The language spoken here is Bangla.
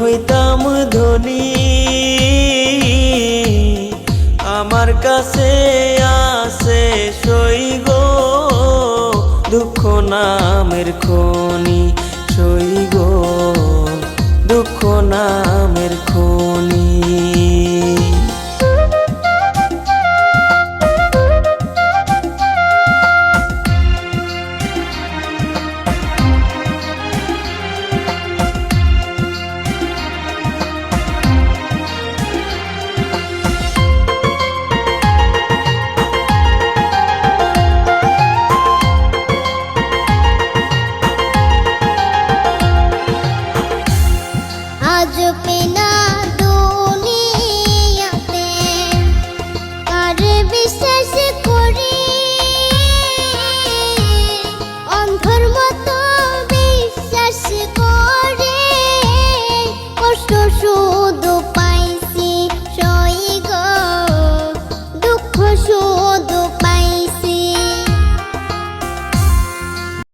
হইতাম ধনী। আমার কাছে আছে সই গো দুঃখ নামের খনি।